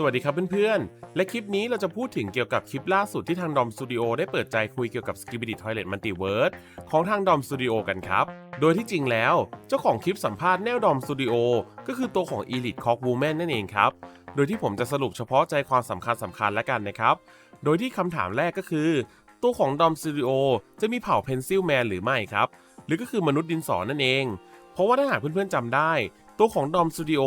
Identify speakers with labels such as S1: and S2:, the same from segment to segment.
S1: สวัสดีครับเพื่อนๆ และคลิปนี้เราจะพูดถึงเกี่ยวกับคลิปล่าสุดที่ทางดอมสตูดิโอได้เปิดใจคุยเกี่ยวกับ Skibidi Toilet Multiverse ของทางดอมสตูดิโอกันครับ โดยที่จริงแล้วเจ้าของคลิปสัมภาษณ์แนวดอมสตูดิโอก็คือตัวของ Elite Cock Woman นั่นเองครับ โดยที่ผมจะสรุปเฉพาะใจความสำคัญสำคัญแล้วกันนะครับ โดยที่คำถามแรกก็คือ ตัวของดอมสตูดิโอจะมีเผ่าเพนซิลแมนหรือไม่ครับ หรือก็คือมนุษย์ดินสอนั่นเอง เพราะว่าถ้าหากเพื่อนๆจำได้ ตัวของดอมสตูดิโอ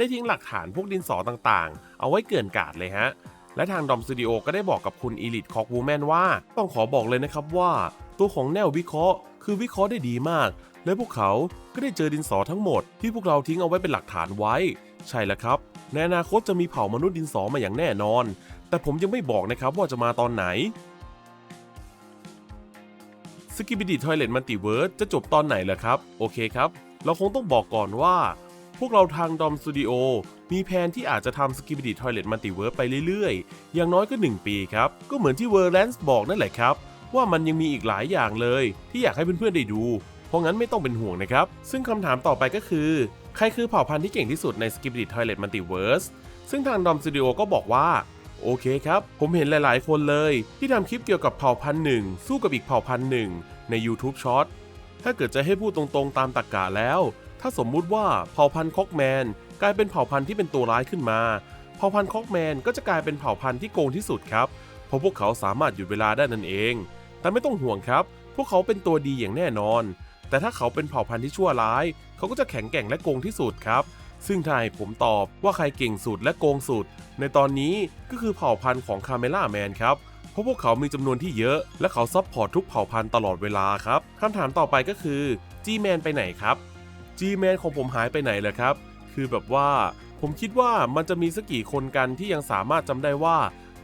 S1: ได้ทิ้งหลักฐานพวกดินสอต่างๆ เอาไว้เกลื่อนกาดเลยฮะ และทางดอมสตูดิโอก็ได้บอกกับคุณอีลิทคอกวูแมนว่า ต้องขอบอกเลยนะครับว่า ตัวของแนววิเคราะห์ คือวิเคราะห์ได้ดีมาก และพวกเขาก็ได้เจอดินสอทั้งหมด ที่พวกเราทิ้งเอาไว้เป็นหลักฐานไว้ ใช่แล้วครับในอนาคตจะมีเผ่ามนุษย์ดินสอมาอย่างแน่นอน แต่ผมยังไม่บอกนะครับว่าจะมาตอนไหนสกิบิดิทอยเลตมัลติเวิร์สจะจบตอนไหนล่ะครับ โอเคครับ เราคงต้องบอกก่อนว่า พวกเราทางดอมสตูดิโอมีแผนที่อาจจะทำสกิบิดิทอยเลตมัลติเวิร์สไปเรื่อยๆ อย่างน้อยก็ 1 ปีครับ ก็เหมือนที่เวอร์แลนส์บอกนั่นแหละครับ ว่ามันยังมีอีกหลายอย่างเลย ที่อยากให้เพื่อนๆได้ดู เพราะงั้นไม่ต้องเป็นห่วงนะครับ ซึ่งคำถามต่อไปก็คือ ใครคือเผ่าพันธุ์ที่เก่งที่สุดใน Skibidi Toilet Multiverse ซึ่งทางดอมสตูดิโอก็บอกว่าโอเคครับ ผมเห็นหลาย ๆ คนเลย ที่ทำคลิปเกี่ยวกับเผ่าพันธุ์หนึ่งสู้กับอีกเผ่าพันธุ์หนึ่งใน YouTube Short ถ้าเกิดจะให้พูดตรง ๆ ตามตรรกะแล้ว ถ้าสมมุติว่าเผ่าพันธุ์คอกแมนกลายเป็นเผ่าพันธุ์ที่เป็นตัวร้ายขึ้นมา เผ่าพันธุ์คอกแมนก็จะกลายเป็นเผ่าพันธุ์ที่โกงที่สุดครับ เพราะพวกเขาสามารถหยุดเวลาได้นั่นเอง แต่ไม่ต้องห่วงครับ พวกเขาเป็นตัวดีอย่างแน่นอน แต่ถ้าเขาเป็นเผ่าพันธุ์ที่ชั่วร้าย เขาก็จะแข็งแกร่งและโกงที่สุดครับ ซึ่งถ้าให้ผมตอบว่าใครเก่งสุดและโกงสุด ในตอนนี้ก็คือเผ่าพันธุ์ของคาเมล่าแมนครับเพราะพวกเขามีจำนวนที่เยอะ และเขาซัพพอร์ตทุกเผ่าพันธุ์ตลอดเวลาครับคำถามต่อไปก็คือ G-Man ไปไหนครับ G-Man ของผมหายไปไหนเลยครับ คือแบบว่าผมคิดว่ามันจะมีสักกี่คนกันที่ยังสามารถจำได้ว่า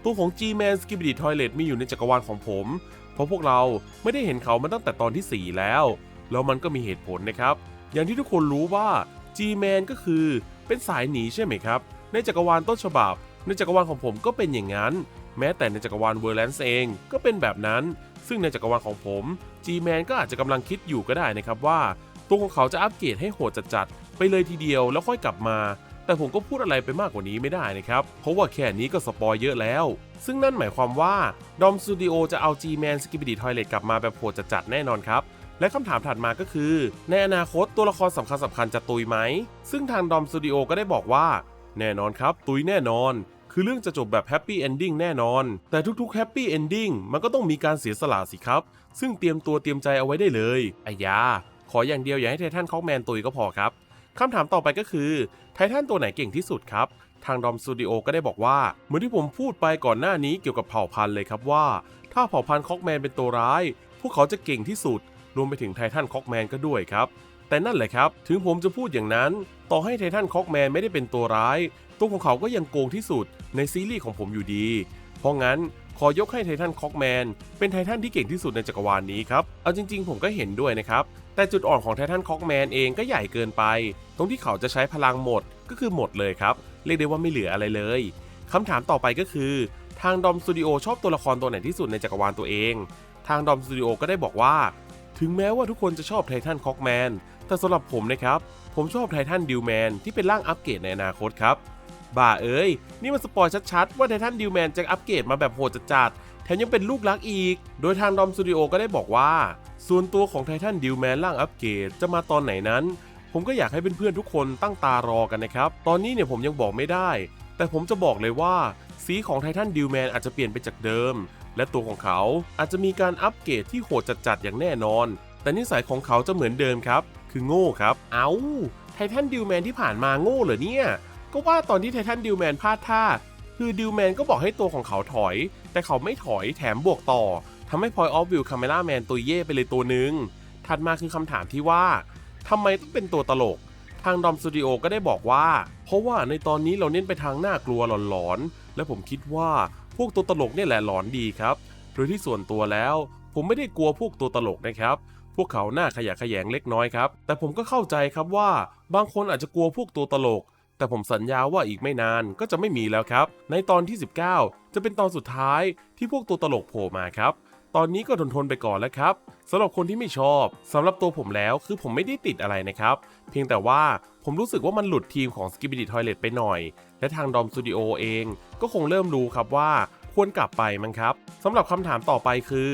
S1: ตัวของ G-Man Skibidi Toilet มีอยู่ในจักรวาลของผม เพราะพวกเราไม่ได้เห็นเขามาตั้งแต่ตอนที่ 4 แล้ว แล้วมันก็มีเหตุผลนะครับ อย่างที่ทุกคนรู้ว่า G-Man ก็คือเป็นสายหนีใช่ไหมครับ ในจักรวาลต้นฉบับ ในจักรวาลของผมก็เป็นอย่างนั้น แม้แต่ในจักรวาลเวอร์แลนส์เองก็เป็นแบบนั้น ซึ่งในจักรวาลของผม G-Man ก็อาจจะกำลังคิดอยู่ก็ได้นะครับว่า ตัวของเขาจะอัปเกรดให้โหดจัดๆไปเลยทีเดียวแล้วค่อยกลับมา แต่ผมก็พูดอะไรไปมากกว่านี้ไม่ได้นะครับ เพราะว่าแค่นี้ก็สปอยเยอะแล้ว ซึ่งนั่นหมายความว่าดอมสตูดิโอจะเอา G-Man Skibidi Toilet กลับมาแบบโหดจัดๆแน่นอนครับและคำถามถัดมาก็คือ ในอนาคตตัวละครสำคัญสำคัญจะตุยไหม ซึ่งทางดอมสตูดิโอก็ได้บอกว่า แน่นอนครับ ตุยแน่นอน คือเรื่องจะจบแบบแฮปปี้เอนดิ้งแน่นอน แต่ทุกๆแฮปปี้เอนดิ้งมันก็ต้องมีการเสียสละสิครับ ซึ่งเตรียมตัวเตรียมใจเอาไว้ได้เลยอายา ขออย่างเดียวอย่าให้ไททันคอกแมนตุยก็พอครับคำถามต่อไปก็คือไททันตัวไหนเก่งที่สุดครับ ทางดอมสตูดิโอก็ได้บอกว่าเหมือนที่ผมพูดไปก่อนหน้านี้เกี่ยวกับเผ่าพันธุ์เลยครับว่า ถ้าเผ่าพันธุ์คอกแมนเป็นตัวร้าย พวกเขาจะเก่งที่สุด รวมไปถึงไททันคอกแมนก็ด้วยครับ แต่นั่นแหละครับ ถึงผมจะพูดอย่างนั้น ต่อให้ไททันคอกแมนไม่ได้เป็นตัวร้าย ตัวของเขาก็ยังโกงที่สุดในซีรีส์ของผมอยู่ดี เพราะงั้น ขอยกให้ไททันคอกแมนเป็นไททันที่เก่งที่สุดในจักรวาลนี้ครับ เอาจริง ๆ ผมก็เห็นด้วยนะครับ แต่จุดอ่อนของไททันคอกแมนเองก็ใหญ่เกินไป ตรงที่เขาจะใช้พลังหมดก็คือหมดเลยครับ เรียกได้ว่าไม่เหลืออะไรเลยคำถามต่อไปก็คือ ทางดอมสตูดิโอชอบตัวละครตัวไหนที่สุดในจักรวาลตัวเอง ทางดอมสตูดิโอก็ได้บอกว่า ถึงแม้ว่าทุกคนจะชอบไททันคอกแมนแต่สำหรับผมนะครับผมชอบไททันดิวแมนที่เป็นร่างอัปเกรดในอนาคตครับ บ้าเอ้ย นี่มันสปอยชัดๆ ว่าไททันดิวแมนจะอัปเกรดมาแบบโหดจัดๆ แถมยังเป็นลูกรักอีก โดยทางดอมสตูดิโอก็ได้บอกว่า ส่วนตัวของไททันดิวแมนร่างอัปเกรดจะมาตอนไหนนั้น ผมก็อยากให้เพื่อนๆทุกคนตั้งตารอกันนะครับ ตอนนี้เนี่ยผมยังบอกไม่ได้ แต่ผมจะบอกเลยว่า สีของไททันดิวแมนอาจจะเปลี่ยนไปจากเดิม และตัวของเขาอาจจะมีการอัปเกรดที่โหดจัดๆอย่างแน่นอน แต่นิสัยของเขาจะเหมือนเดิมครับ คือโง่ครับ เอา้าไททันดิวแมนที่ผ่านมาโง่เหรอเนี่ย ก็ว่าตอนที่ไททันดิวแมนพลาดท่า คือดิวแมนก็บอกให้ตัวของเขาถอย แต่เขาไม่ถอยแถมบวกต่อทำให้พอยออฟวิวคาเมล่าแมนตัวเย่ไปเลยตัวหนึ่งถัดมาคือคำถามที่ว่าทำไมต้องเป็นตัวตลก ทางดอมสตูดิโอก็ได้บอกว่า เพราะว่าในตอนนี้เราเน้นไปทางน่ากลัวหลอนๆ และผมคิดว่าพวกตัวตลกเนี่ยแหละหลอนดีครับ โดยที่ส่วนตัวแล้ว ผมไม่ได้กลัวพวกตัวตลกนะครับพวกเขาหน้าขยะแขยงเล็กน้อยครับ แต่ผมก็เข้าใจครับว่า บางคนอาจจะกลัวพวกตัวตลก แต่ผมสัญญาว่าอีกไม่นานก็จะไม่มีแล้วครับ ในตอนที่ 19 จะเป็นตอนสุดท้ายที่พวกตัวตลกโผล่มาครับ ตอนนี้ก็ทนทนไปก่อนแล้วครับสำหรับคนที่ไม่ชอบสำหรับตัวผมแล้วคือผมไม่ได้ติดอะไรนะครับ เพียงแต่ว่าผมรู้สึกว่ามันหลุดทีมของ s k i b i d i Toilet ไปหน่อย และทางดอมสตูดิโอเอง ก็คงเริ่มรู้ครับว่าควรกลับไปมั้งครับสำหรับคำถามต่อไปคือ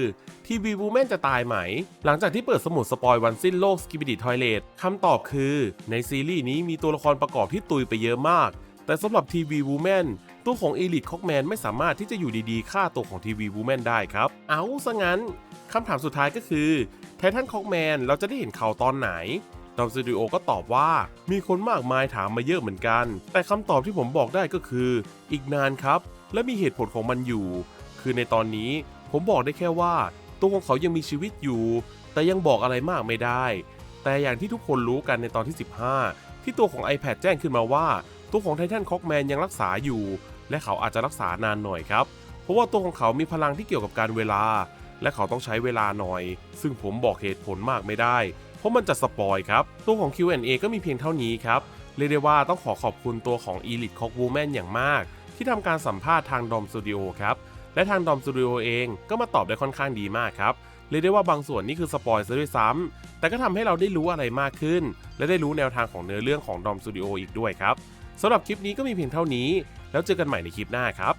S1: ทีวีวูแมนจะตายไหม หลังจากที่เปิดสมุดสปอยวันสิ้นโลก s k i b i d i Toilet คำตอบคือ ในซีรีส์นี้มีตัวละครประกอบที่ตุยไปเยอะมาก แต่สำหรับทีวีวูแมนตัวของ Elite Cockman ไม่สามารถที่จะอยู่ดีๆฆ่าตัวของทีวีวูแมนได้ครับ เอาซะงั้นคำถามสุดท้ายก็คือไททันคอกแมนเราจะได้เห็นเขาตอนไหนดอมสตูดิโอก็ตอบว่ามีคนมากมายถามมาเยอะเหมือนกัน แต่คำตอบที่ผมบอกได้ก็คือ อีกนานครับ และมีเหตุผลของมันอยู่ คือในตอนนี้ผมบอกได้แค่ว่า ตัวของเขายังมีชีวิตอยู่ แต่ยังบอกอะไรมากไม่ได้ แต่อย่างที่ทุกคนรู้กันในตอนที่ 15 ที่ตัวของ iPad แจ้งขึ้นมาว่า ตัวของไททันคอกแมนยังรักษาอยู่ และเขาอาจจะรักษานานหน่อยครับ เพราะว่าตัวของเขามีพลังที่เกี่ยวกับการเวลา และเขาต้องใช้เวลาหน่อย ซึ่งผมบอกเหตุผลมากไม่ได้ เพราะมันจะสปอยครับ ตัวของ Q&A ก็มีเพียงเท่านี้ครับเรียกได้ว่าต้องขอขอบคุณตัวของ Elite Cock Woman อย่างมาก ที่ทำการสัมภาษณ์ทางดอมสตูดิโอครับ และทางดอมสตูดิโอเองก็มาตอบได้ค่อนข้างดีมากครับเรียกได้ว่าบางส่วนนี่คือสปอยซะด้วยซ้ำแต่ก็ทำให้เราได้รู้อะไรมากขึ้น และได้รู้แนวทางของเนื้อเรื่องของดอมสตูดิโออีกด้วยครับสำหรับคลิปนี้ก็มีเพียงเท่านี้ แล้วเจอกันใหม่ในคลิปหน้าครับ